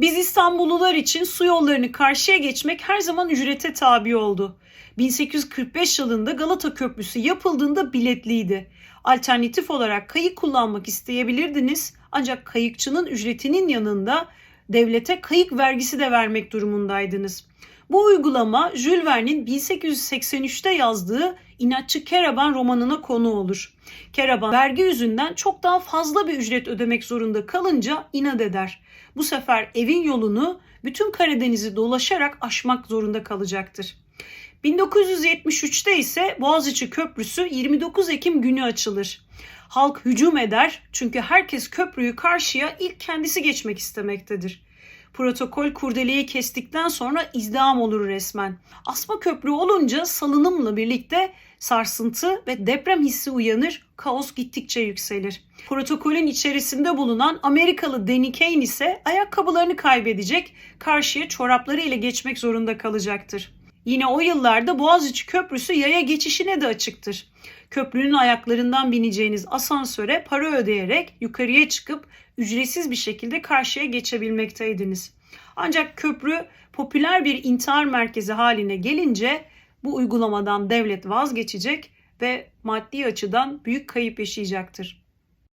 Biz İstanbullular için su yollarını karşıya geçmek her zaman ücrete tabi oldu. 1845 yılında Galata Köprüsü yapıldığında biletliydi. Alternatif olarak kayık kullanmak isteyebilirdiniz ancak kayıkçının ücretinin yanında devlete kayık vergisi de vermek durumundaydınız. Bu uygulama Jules Verne'in 1883'te yazdığı İnatçı Keraban romanına konu olur. Keraban vergi yüzünden çok daha fazla bir ücret ödemek zorunda kalınca inat eder. Bu sefer evin yolunu bütün Karadeniz'i dolaşarak aşmak zorunda kalacaktır. 1973'te ise Boğaziçi Köprüsü 29 Ekim günü açılır. Halk hücum eder çünkü herkes köprüyü karşıya ilk kendisi geçmek istemektedir. Protokol kurdeleyi kestikten sonra izdiham olur resmen. Asma köprü olunca salınımla birlikte sarsıntı ve deprem hissi uyanır, kaos gittikçe yükselir. Protokolün içerisinde bulunan Amerikalı Danny Kane ise ayakkabılarını kaybedecek, karşıya çorapları ile geçmek zorunda kalacaktır. Yine o yıllarda Boğaziçi Köprüsü yaya geçişine de açıktır. Köprünün ayaklarından bineceğiniz asansöre para ödeyerek yukarıya çıkıp ücretsiz bir şekilde karşıya geçebilmekteydiniz. Ancak köprü popüler bir intihar merkezi haline gelince bu uygulamadan devlet vazgeçecek ve maddi açıdan büyük kayıp yaşayacaktır.